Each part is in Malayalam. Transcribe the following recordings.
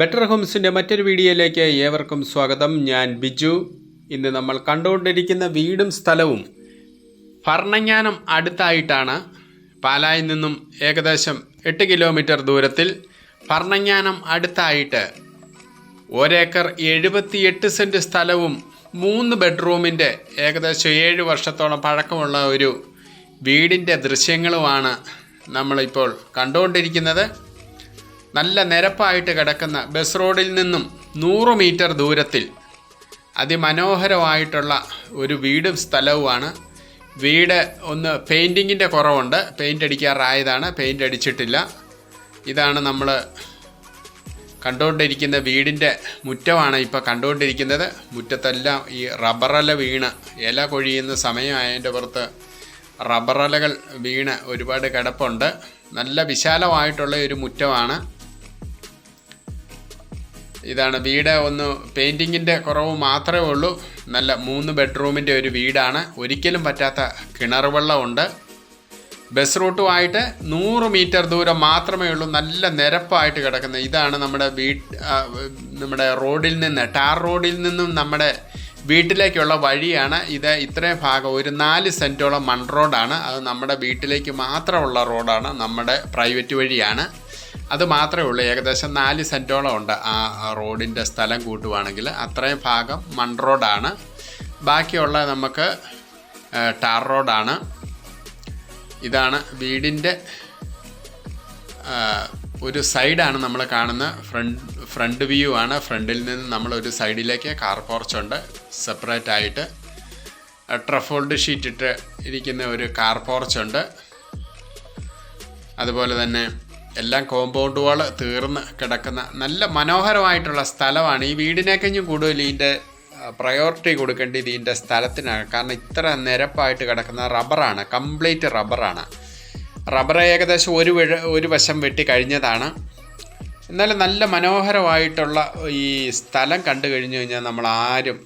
ബെറ്റർ ഹോംസിന്റെ മറ്റൊരു വീഡിയോയിലേക്ക് ഏവർക്കും സ്വാഗതം. ഞാൻ ബിജു. ഇന്ന് നമ്മൾ കണ്ടുകൊണ്ടിരിക്കുന്ന വീടും സ്ഥലവും ഭരണങ്ങാനം അടുത്തായിട്ടാണ്. പാലായിൽ നിന്നും ഏകദേശം എട്ട് കിലോമീറ്റർ ദൂരത്തിൽ ഭരണങ്ങാനം അടുത്തായിട്ട് ഒരേക്കർ എഴുപത്തിയെട്ട് സെന്റ് സ്ഥലവും മൂന്ന് ബെഡ്റൂമിന്റെ ഏകദേശം ഏഴ് വർഷത്തോളം പഴക്കമുള്ള ഒരു വീടിന്റെ ദൃശ്യങ്ങളുമാണ് നമ്മളിപ്പോൾ കണ്ടുകൊണ്ടിരിക്കുന്നത്. നല്ല നിരപ്പായിട്ട് കിടക്കുന്ന ബസ് റോഡിൽ നിന്നും നൂറ് മീറ്റർ ദൂരത്തിൽ അതിമനോഹരമായിട്ടുള്ള ഒരു വീടും സ്ഥലവുമാണ്. വീട് ഒന്ന് പെയിന്റിങ്ങിന്റെ കുറവുണ്ട്. പെയിന്റ് അടിക്കാറായതാണ്. പെയിന്റ് അടിച്ചിട്ടില്ല. ഇതാണ് നമ്മൾ കണ്ടുകൊണ്ടിരിക്കുന്ന വീടിന്റെ മുറ്റമാണ് ഇപ്പോൾ കണ്ടുകൊണ്ടിരിക്കുന്നത്. മുറ്റത്തെല്ലാം ഈ റബ്ബറല വീണ് ഇല കൊഴിയുന്ന സമയമായതിന്റെ പുറത്ത് റബ്ബറലകൾ വീണ് ഒരുപാട് കിടപ്പുണ്ട്. നല്ല വിശാലമായിട്ടുള്ള ഒരു മുറ്റമാണ്. ഇതാണ് വീട്. ഒന്ന് പെയിന്റിങ്ങിന്റെ കുറവ് മാത്രമേ ഉള്ളൂ. നല്ല മൂന്ന് ബെഡ്റൂമിന്റെ ഒരു വീടാണ്. ഒരിക്കലും പറ്റാത്ത കിണർ വെള്ളമുണ്ട് ബസ് റൂട്ടുമായിട്ട് നൂറ് മീറ്റർ ദൂരം മാത്രമേ ഉള്ളൂ. നല്ല നിരപ്പായിട്ട് കിടക്കുന്നത് ഇതാണ് നമ്മുടെ വീട്ട് നമ്മുടെ റോഡിൽ നിന്ന് ടാർ റോഡിൽ നിന്നും നമ്മുടെ വീട്ടിലേക്കുള്ള വഴിയാണ്. ഇത് ഇത്രയും ഭാഗം ഒരു നാല് സെന്റോളം മൺ റോഡാണ്. അത് നമ്മുടെ വീട്ടിലേക്ക് മാത്രമുള്ള റോഡാണ്. നമ്മുടെ പ്രൈവറ്റ് വഴിയാണ്. അത് മാത്രമേ ഉള്ളൂ. ഏകദേശം നാല് സെന്റോളം ഉണ്ട് ആ റോഡിന്റെ സ്ഥലം കൂട്ടുവാണെങ്കിൽ. അത്രയും ഭാഗം മൺ റോഡാണ്. ബാക്കിയുള്ള നമുക്ക് ടാർ റോഡാണ്. ഇതാണ് വീടിന്റെ ഒരു സൈഡാണ് നമ്മൾ കാണുന്ന ഫ്രണ്ട് ഫ്രണ്ട് വ്യൂ ആണ്. ഫ്രണ്ടിൽ നിന്ന് നമ്മൾ ഒരു സൈഡിലേക്ക് കാർ പോർച്ചുണ്ട് സെപ്പറേറ്റ് ആയിട്ട് ട്രഫോൾഡ് ഷീറ്റ് ഇട്ട് ഇരിക്കുന്ന ഒരു കാർ പോർച്ചുണ്ട് അതുപോലെ തന്നെ എല്ലാം കോമ്പൗണ്ട് വാൾ തീർന്ന് കിടക്കുന്ന നല്ല മനോഹരമായിട്ടുള്ള സ്ഥലമാണ്. ഈ വീടിനേക്കഞ്ഞും കൂടുതൽ ഇതിന്റെ പ്രയോറിറ്റി കൊടുക്കേണ്ടത് ഇതിന്റെ സ്ഥലത്തിനാണ്. കാരണം ഇത്ര നിരപ്പായിട്ട് കിടക്കുന്ന റബ്ബറാണ് കംപ്ലീറ്റ് റബ്ബറാണ്. റബ്ബർ ഏകദേശം ഒരു വിഴ ഒരു വശം വെട്ടി കഴിഞ്ഞതാണ്. എന്നാലും നല്ല മനോഹരമായിട്ടുള്ള ഈ സ്ഥലം കണ്ടു കഴിഞ്ഞു കഴിഞ്ഞാൽ നമ്മൾ ആരും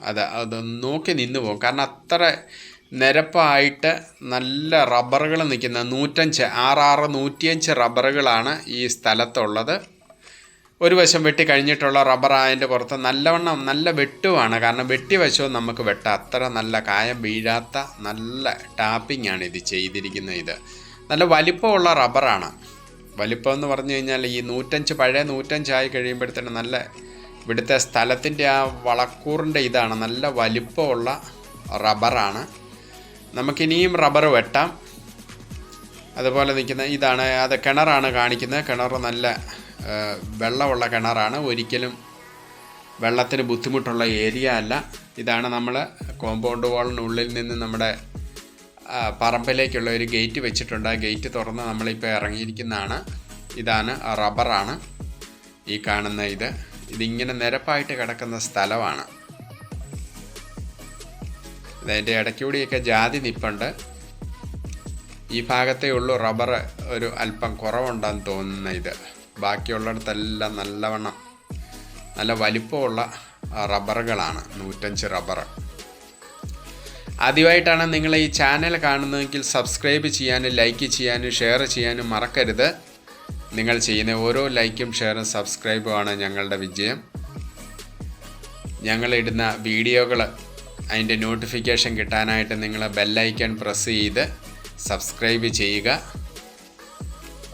അത് അത് നോക്കി നിന്നു പോകും. കാരണം അത്ര നിരപ്പായിട്ട് നല്ല റബ്ബറുകൾ നിൽക്കുന്ന നൂറ്റഞ്ച് ആറാറ് നൂറ്റിയഞ്ച് റബ്ബറുകളാണ് ഈ സ്ഥലത്തുള്ളത്. ഒരു വശം വെട്ടി കഴിഞ്ഞിട്ടുള്ള റബ്ബർ അതിന്റെ പുറത്ത് നല്ലവണ്ണം നല്ല വെട്ടുമാണ് കാരണം വെട്ടി വശവും നമുക്ക് വെട്ടാം. അത്ര നല്ല കായം വീഴാത്ത നല്ല ടാപ്പിംഗ് ആണ് ഇത് ചെയ്തിരിക്കുന്നത് ഇത്. നല്ല വലിപ്പമുള്ള റബ്ബറാണ്. വലിപ്പം എന്ന് പറഞ്ഞു കഴിഞ്ഞാൽ ഈ നൂറ്റഞ്ച് പഴയ നൂറ്റഞ്ചായി കഴിയുമ്പോഴത്തേന് നല്ല ഇവിടുത്തെ സ്ഥലത്തിന്റെ ആ വളക്കൂറിന്റെ ഇതാണ് നല്ല വലിപ്പമുള്ള റബ്ബറാണ്. നമുക്കിനിയും റബ്ബർ വെട്ടാം. അതുപോലെ നിൽക്കുന്ന ഇതാണ് അത് കിണറാണ് കാണിക്കുന്നത്. കിണർ നല്ല വെള്ളമുള്ള കിണറാണ്. ഒരിക്കലും വെള്ളത്തിന് ബുദ്ധിമുട്ടുള്ള ഏരിയ അല്ല. ഇതാണ് നമ്മൾ കോമ്പൗണ്ട് വാളിനുള്ളിൽ നിന്ന് നമ്മുടെ പറമ്പിലേക്കുള്ള ഒരു ഗേറ്റ് വെച്ചിട്ടുണ്ട്. ആ ഗേറ്റ് തുറന്ന് നമ്മളിപ്പോൾ ഇറങ്ങിയിരിക്കുന്നതാണ്. ഇതാണ് റബ്ബറാണ് ഈ കാണുന്ന ഇത്. ഇതിങ്ങനെ നിരപ്പായിട്ട് കിടക്കുന്ന സ്ഥലമാണ്. അതിന്റെ ഇടയ്ക്കൂടിയൊക്കെ ജാതി നിപ്പുണ്ട്. ഈ ഭാഗത്തേ ഉള്ളൂ റബ്ബർ ഒരു അല്പം കുറവുണ്ടെന്ന് തോന്നുന്ന ഇത്. ബാക്കിയുള്ളിടത്തെല്ലാം നല്ലവണ്ണം നല്ല വലിപ്പമുള്ള റബ്ബറുകളാണ്. നൂറ്റഞ്ച് റബ്ബർ. ആദ്യമായിട്ടാണ് നിങ്ങൾ ഈ ചാനൽ കാണുന്നതെങ്കിൽ സബ്സ്ക്രൈബ് ചെയ്യാനും ലൈക്ക് ചെയ്യാനും ഷെയർ ചെയ്യാനും മറക്കരുത്. നിങ്ങൾ ചെയ്യുന്ന ഓരോ ലൈക്കും ഷെയറും സബ്സ്ക്രൈബുമാണ് ഞങ്ങളുടെ വിജയം. ഞങ്ങളിടുന്ന വീഡിയോകൾ അതിന്റെ നോട്ടിഫിക്കേഷൻ കിട്ടാനായിട്ട് നിങ്ങൾ ബെല്ലൈക്കൺ പ്രസ് ചെയ്ത് സബ്സ്ക്രൈബ് ചെയ്യുക.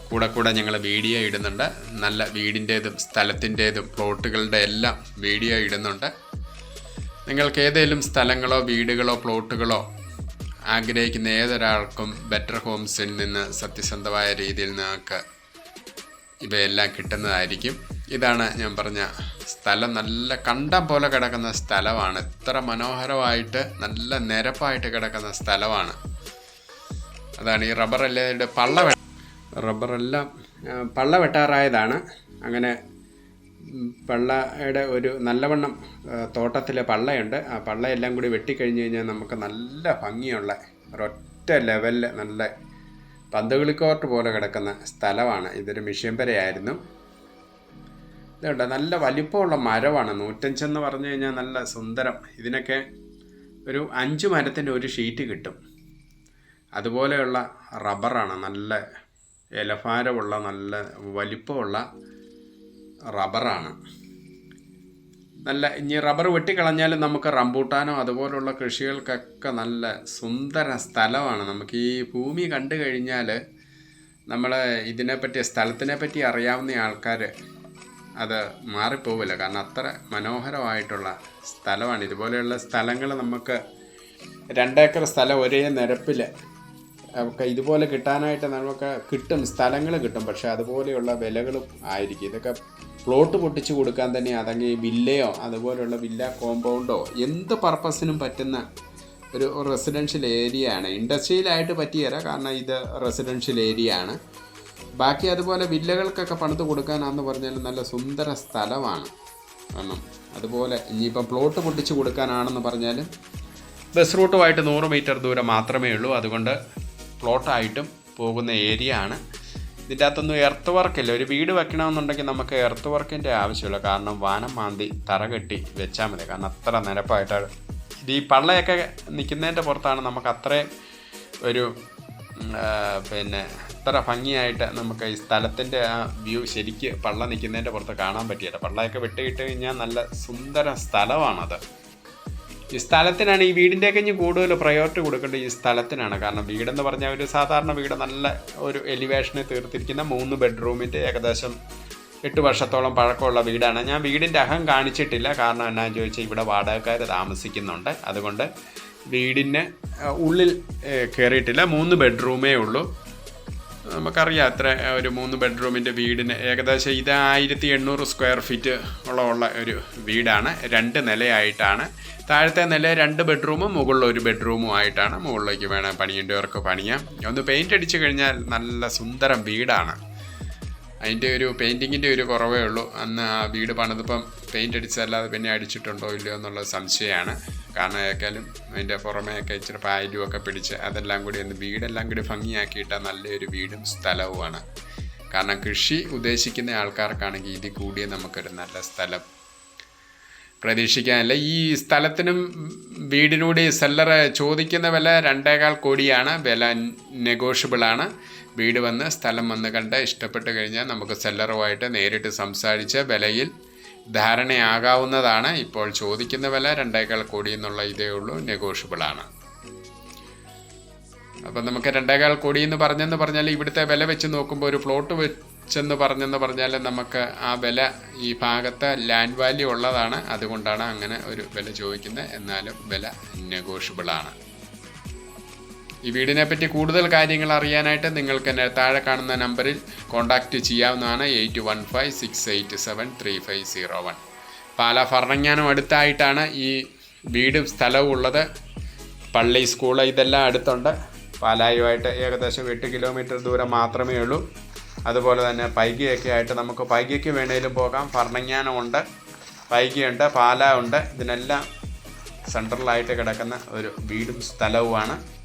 കൂടെ കൂടെ ഞങ്ങൾ വീഡിയോ ഇടുന്നുണ്ട്. നല്ല വീടിന്റേതും സ്ഥലത്തിന്റേതും പ്ലോട്ടുകളുടെ എല്ലാം വീഡിയോ ഇടുന്നുണ്ട്. നിങ്ങൾക്ക് ഏതെങ്കിലും സ്ഥലങ്ങളോ വീടുകളോ പ്ലോട്ടുകളോ ആഗ്രഹിക്കുന്ന ഏതൊരാൾക്കും ബെറ്റർ ഹോംസിൽ നിന്ന് സത്യസന്ധമായ രീതിയിൽ നിങ്ങൾക്ക് ഇവയെല്ലാം കിട്ടുന്നതായിരിക്കും. ഇതാണ് ഞാൻ പറഞ്ഞ സ്ഥലം. നല്ല കണ്ടം പോലെ കിടക്കുന്ന സ്ഥലമാണ്. ഇത്ര മനോഹരമായിട്ട് നല്ല നിരപ്പായിട്ട് കിടക്കുന്ന സ്ഥലമാണ്. അതാണ് ഈ റബ്ബറെല്ലാം പള്ള റബ്ബറെല്ലാം പള്ള വെട്ടാറായതാണ്. അങ്ങനെ പള്ളയുടെ ഒരു നല്ലവണ്ണം തോട്ടത്തിലെ പള്ളയുണ്ട്. ആ പള്ളയെല്ലാം കൂടി വെട്ടിക്കഴിഞ്ഞ് കഴിഞ്ഞാൽ നമുക്ക് നല്ല ഭംഗിയുള്ള ഒരൊറ്റ ലെവലിൽ നല്ല പന്തുകളിക്കോർട്ട് പോലെ കിടക്കുന്ന സ്ഥലമാണ്. ഇതൊരു മിഷ്യൻ പെരയായിരുന്നു. ഇതുണ്ട്? നല്ല വലിപ്പമുള്ള മരമാണ്. നൂറ്റഞ്ചെന്ന് പറഞ്ഞു കഴിഞ്ഞാൽ നല്ല സുന്ദരം. ഇതിനൊക്കെ ഒരു അഞ്ച് മരത്തിന്റെ ഒരു ഷീറ്റ് കിട്ടും. അതുപോലെയുള്ള റബ്ബറാണ്. നല്ല ഇലഭാരമുള്ള നല്ല വലിപ്പമുള്ള റബ്ബറാണ്. നല്ല ഇനി റബ്ബർ വെട്ടിക്കളഞ്ഞാലും നമുക്ക് റംബൂട്ടാനോ അതുപോലുള്ള കൃഷികൾക്കൊക്കെ നല്ല സുന്ദര സ്ഥലമാണ്. നമുക്ക് ഈ ഭൂമി കണ്ടു കഴിഞ്ഞാൽ നമ്മൾ ഇതിനെപ്പറ്റി സ്ഥലത്തിനെ പറ്റി അറിയാവുന്ന ആൾക്കാർ അത് മാറിപ്പോവില്ല. കാരണം അത്ര മനോഹരമായിട്ടുള്ള സ്ഥലമാണ്. ഇതുപോലെയുള്ള സ്ഥലങ്ങൾ നമുക്ക് രണ്ടേക്കർ സ്ഥലം ഒരേ നിരപ്പിൽ ഒക്കെ ഇതുപോലെ കിട്ടാനായിട്ട് നമുക്ക് കിട്ടും. സ്ഥലങ്ങൾ കിട്ടും. പക്ഷെ അതുപോലെയുള്ള വിലകളും ആയിരിക്കും. ഇതൊക്കെ പ്ലോട്ട് പൊട്ടിച്ച് കൊടുക്കാൻ തന്നെ അതെങ്കിൽ വില്ലയോ അതുപോലെയുള്ള വില്ല കോമ്പൗണ്ടോ എന്ത് പർപ്പസിനും പറ്റുന്ന ഒരു റെസിഡൻഷ്യൽ ഏരിയ ആണ്. ഇൻഡസ്ട്രിയലായിട്ട് പറ്റിയല്ല കാരണം ഇത് റെസിഡൻഷ്യൽ ഏരിയ ആണ്. ബാക്കി അതുപോലെ വില്ലകൾക്കൊക്കെ പണിത് കൊടുക്കാനാന്ന് പറഞ്ഞാൽ നല്ല സുന്ദര സ്ഥലമാണ്. കാരണം അതുപോലെ ഇനിയിപ്പം പ്ലോട്ട് പൊട്ടിച്ച് കൊടുക്കാനാണെന്ന് പറഞ്ഞാലും ബസ് റൂട്ടുമായിട്ട് നൂറ് മീറ്റർ ദൂരം മാത്രമേ ഉള്ളൂ. അതുകൊണ്ട് പ്ലോട്ടായിട്ടും പോകുന്ന ഏരിയ ആണ്. ഇതിന്റെ അകത്തൊന്നും എർത്ത് വർക്കില്ല ഒരു വീട് വെക്കണമെന്നുണ്ടെങ്കിൽ നമുക്ക് എർത്ത് വർക്കിന്റെ ആവശ്യമില്ല. കാരണം വാനം മാന്തി തറ കെട്ടി വെച്ചാൽ മതി. കാരണം അത്ര നിരപ്പായിട്ടാണ്. ഇത് ഈ പള്ളയൊക്കെ നിൽക്കുന്നതിന്റെ പുറത്താണ് നമുക്ക് അത്രയും ഒരു പിന്നെ അത്ര ഭംഗിയായിട്ട് നമുക്ക് ഈ സ്ഥലത്തിന്റെ ആ വ്യൂ ശരിക്ക് പള്ള നിൽക്കുന്നതിന്റെ പുറത്ത് കാണാൻ പറ്റിയില്ല. പള്ളയൊക്കെ വിട്ടുകിട്ട് കഴിഞ്ഞാൽ നല്ല സുന്ദര സ്ഥലമാണത്. ഈ സ്ഥലത്തിനാണ് ഈ വീടിന്റെ കഴിഞ്ഞ് കൂടുതൽ പ്രയോറിറ്റി കൊടുക്കേണ്ടത് ഈ സ്ഥലത്തിനാണ്. കാരണം വീടെന്ന് പറഞ്ഞാൽ ഒരു സാധാരണ വീട് നല്ല ഒരു എലിവേഷനെ തീർത്തിരിക്കുന്ന മൂന്ന് ബെഡ്റൂമിന്റെ ഏകദേശം എട്ട് വർഷത്തോളം പഴക്കമുള്ള വീടാണ്. ഞാൻ വീടിന്റെ അഹം കാണിച്ചിട്ടില്ല. കാരണം എന്നാന്ന് ചോദിച്ചാൽ ഇവിടെ വാടകക്കാർ താമസിക്കുന്നുണ്ട്. അതുകൊണ്ട് വീടിന് ഉള്ളിൽ കയറിയിട്ടില്ല മൂന്ന് ബെഡ്റൂമേ ഉള്ളൂ. നമുക്കറിയാം അത്ര ഒരു മൂന്ന് ബെഡ്റൂമിന്റെ വീടിന് ഏകദേശം ഇത് ആയിരത്തി എണ്ണൂറ് സ്ക്വയർ ഫീറ്റ് ഉള്ള ഉള്ള ഒരു വീടാണ്. രണ്ട് നിലയായിട്ടാണ്. താഴത്തെ നില രണ്ട് ബെഡ്റൂമും മുകളിൽ ഒരു ബെഡ്റൂമും ആയിട്ടാണ് മുകളിലേക്ക് വേണം പണിയേണ്ടവർക്ക് പണിയാം. ഒന്ന് പെയിന്റ് അടിച്ചു കഴിഞ്ഞാൽ നല്ല സുന്ദരം വീടാണ്. അതിന്റെ ഒരു പെയിന്റിങ്ങിന്റെ ഒരു കുറവേ ഉള്ളൂ. അന്ന് ആ വീട് പണിതിപ്പം പെയിന്റ് അടിച്ചല്ലാതെ പിന്നെ അടിച്ചിട്ടുണ്ടോ ഇല്ലയോ എന്നുള്ള സംശയമാണ്. കാരണം ഏക്കാലും അതിന്റെ പുറമേയൊക്കെ ഇച്ചിരി പായലും ഒക്കെ പിടിച്ച് അതെല്ലാം കൂടി ഒന്ന് വീടെല്ലാം കൂടി ഭംഗിയാക്കിയിട്ട നല്ലൊരു വീടും സ്ഥലവുമാണ്. കാരണം കൃഷി ഉദ്ദേശിക്കുന്ന ആൾക്കാർക്കാണെങ്കിൽ ഇതിൽ കൂടിയ നമുക്കൊരു നല്ല സ്ഥലം. പ്രതീക്ഷിക്കാനില്ല. ഈ സ്ഥലത്തിനും വീടിനൂടെ സെല്ലർ ചോദിക്കുന്ന വില രണ്ടേകാൽ കോടിയാണ്. വില നെഗോഷ്യബിളാണ്. വീട് വന്ന് സ്ഥലം വന്ന് കണ്ട് ഇഷ്ടപ്പെട്ട് കഴിഞ്ഞാൽ നമുക്ക് സെല്ലറുമായിട്ട് നേരിട്ട് സംസാരിച്ച് വിലയിൽ ധാരണയാകാവുന്നതാണ്. ഇപ്പോൾ ചോദിക്കുന്ന വില രണ്ടേക്കാൾ കോടി എന്നുള്ള ഇതേ ഉള്ളൂ നെഗോഷ്യബിളാണ്. അപ്പം നമുക്ക് രണ്ടേകാൽ കോടി എന്ന് പറഞ്ഞെന്ന് പറഞ്ഞാൽ ഇവിടുത്തെ വില വെച്ച് നോക്കുമ്പോൾ ഒരു പ്ലോട്ട് വെച്ചെന്ന് പറഞ്ഞെന്ന് പറഞ്ഞാൽ നമുക്ക് ആ വില ഈ ഭാഗത്ത് ലാൻഡ് വാല്യൂ ഉള്ളതാണ്. അതുകൊണ്ടാണ് അങ്ങനെ ഒരു വില ചോദിക്കുന്നത്. എന്നാലും വില നെഗോഷ്യബിളാണ് ഈ വീടിനെ പറ്റി കൂടുതൽ കാര്യങ്ങൾ അറിയാനായിട്ട് നിങ്ങൾക്ക് എന്നെ താഴെ കാണുന്ന നമ്പറിൽ കോൺടാക്റ്റ് ചെയ്യാവുന്നതാണ് eight one five six eight seven three five zero one. Pala Bharananganam അടുത്തായിട്ടാണ് ഈ വീടും സ്ഥലവും ഉള്ളത്. പള്ളി സ്കൂൾ ഇതെല്ലാം അടുത്തുണ്ട്. പാലായുമായിട്ട് ഏകദേശം എട്ട് കിലോമീറ്റർ ദൂരം മാത്രമേ ഉള്ളൂ. അതുപോലെ തന്നെ പൈകിയൊക്കെ ആയിട്ട് നമുക്ക് പൈകിക്ക് വേണേലും പോകാം. ഭരണങ്ങാനമുണ്ട് പൈകിയുണ്ട് പാല ഉണ്ട്. ഇതിനെല്ലാം സെൻട്രലായിട്ട് കിടക്കുന്ന ഒരു വീടും സ്ഥലവുമാണ്.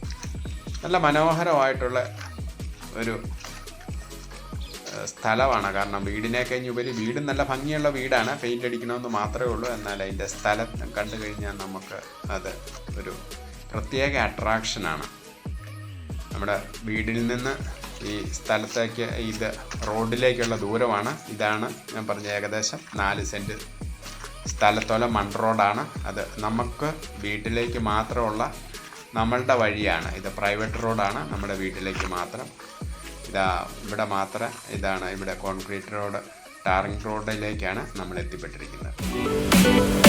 നല്ല മനോഹരമായിട്ടുള്ള ഒരു സ്ഥലമാണ്. കാരണം വീടിനെ കഴിഞ്ഞ് ഉപരി വീടും നല്ല ഭംഗിയുള്ള വീടാണ്. പെയിന്റ് അടിക്കണമെന്ന് മാത്രമേ ഉള്ളൂ. എന്നാൽ അതിന്റെ സ്ഥലം കണ്ടു കഴിഞ്ഞാൽ നമുക്ക് അത് ഒരു പ്രത്യേക അട്രാക്ഷനാണ് നമ്മുടെ വീടിൽ നിന്ന് ഈ സ്ഥലത്തേക്ക് ഇത് റോഡിലേക്കുള്ള ദൂരമാണ്. ഇതാണ് ഞാൻ പറഞ്ഞ ഏകദേശം നാല് സെന്റ് സ്ഥലത്തോളം മൺ റോഡാണ്. അത് നമുക്ക് വീട്ടിലേക്ക് മാത്രമുള്ള നമ്മളുടെ വഴിയാണ്. ഇത് പ്രൈവറ്റ് റോഡാണ് നമ്മുടെ വീട്ടിലേക്ക് മാത്രം. ഇതാ ഇവിടെ മാത്രം ഇതാണ്. ഇവിടെ കോൺക്രീറ്റ് റോഡ് ടാറിംഗ് റോഡിലേക്കാണ് നമ്മൾ എത്തിപ്പെട്ടിരിക്കുന്നത്.